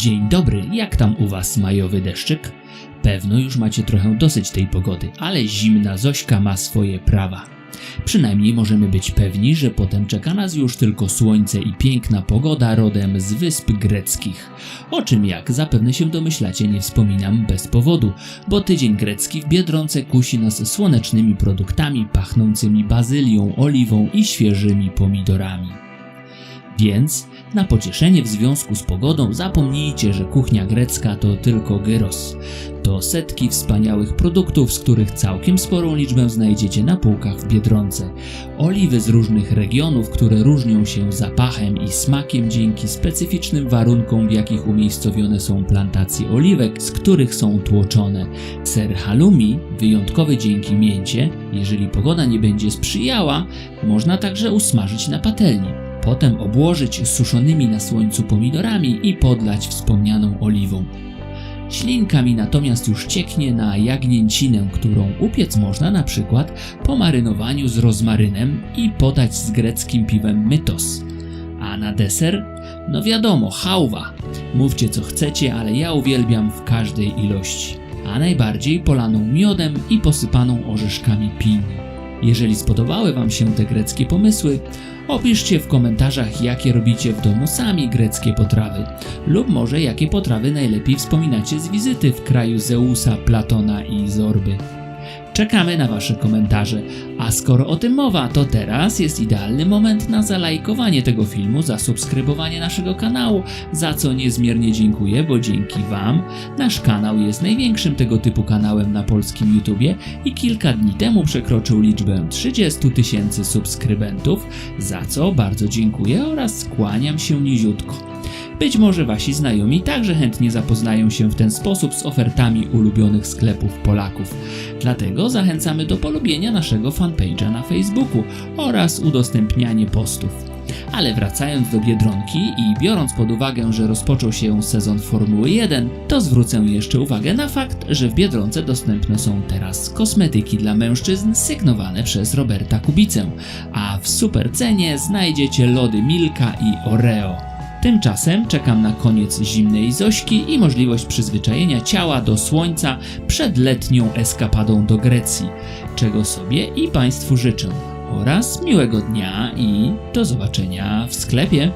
Dzień dobry, jak tam u was majowy deszczyk? Pewno już macie trochę dosyć tej pogody, ale zimna Zośka ma swoje prawa. Przynajmniej możemy być pewni, że potem czeka nas już tylko słońce i piękna pogoda rodem z wysp greckich. O czym jak zapewne się domyślacie nie wspominam bez powodu, bo tydzień grecki w Biedronce kusi nas słonecznymi produktami pachnącymi bazylią, oliwą i świeżymi pomidorami. Więc na pocieszenie w związku z pogodą zapomnijcie, że kuchnia grecka to tylko gyros. To setki wspaniałych produktów, z których całkiem sporą liczbę znajdziecie na półkach w Biedronce. Oliwy z różnych regionów, które różnią się zapachem i smakiem dzięki specyficznym warunkom, w jakich umiejscowione są plantacje oliwek, z których są tłoczone. Ser halloumi, wyjątkowy dzięki mięcie, jeżeli pogoda nie będzie sprzyjała, można także usmażyć na patelni potem obłożyć suszonymi na słońcu pomidorami i podlać wspomnianą oliwą. Ślinka mi natomiast już cieknie na jagnięcinę, którą upiec można na przykład po marynowaniu z rozmarynem i podać z greckim piwem mytos. A na deser? No wiadomo, hałwa. Mówcie co chcecie, ale ja uwielbiam w każdej ilości. A najbardziej polaną miodem i posypaną orzeszkami pini. Jeżeli spodobały Wam się te greckie pomysły, opiszcie w komentarzach, jakie robicie w domu sami greckie potrawy, lub może jakie potrawy najlepiej wspominacie z wizyty w kraju Zeusa, Platona i Zorby. Czekamy na Wasze komentarze, a skoro o tym mowa, to teraz jest idealny moment na zalajkowanie tego filmu, zasubskrybowanie naszego kanału, za co niezmiernie dziękuję, bo dzięki Wam nasz kanał jest największym tego typu kanałem na polskim YouTubie i kilka dni temu przekroczył liczbę 30 tysięcy subskrybentów, za co bardzo dziękuję oraz skłaniam się niziutko. Być może wasi znajomi także chętnie zapoznają się w ten sposób z ofertami ulubionych sklepów Polaków. Dlatego zachęcamy do polubienia naszego fanpage'a na Facebooku oraz udostępnianie postów. Ale wracając do Biedronki i biorąc pod uwagę, że rozpoczął się sezon Formuły 1, to zwrócę jeszcze uwagę na fakt, że w Biedronce dostępne są teraz kosmetyki dla mężczyzn sygnowane przez Roberta Kubicę, a w super cenie znajdziecie lody Milka i Oreo. Tymczasem czekam na koniec zimnej Zośki i możliwość przyzwyczajenia ciała do słońca przed letnią eskapadą do Grecji, czego sobie i Państwu życzę. Oraz miłego dnia i do zobaczenia w sklepie.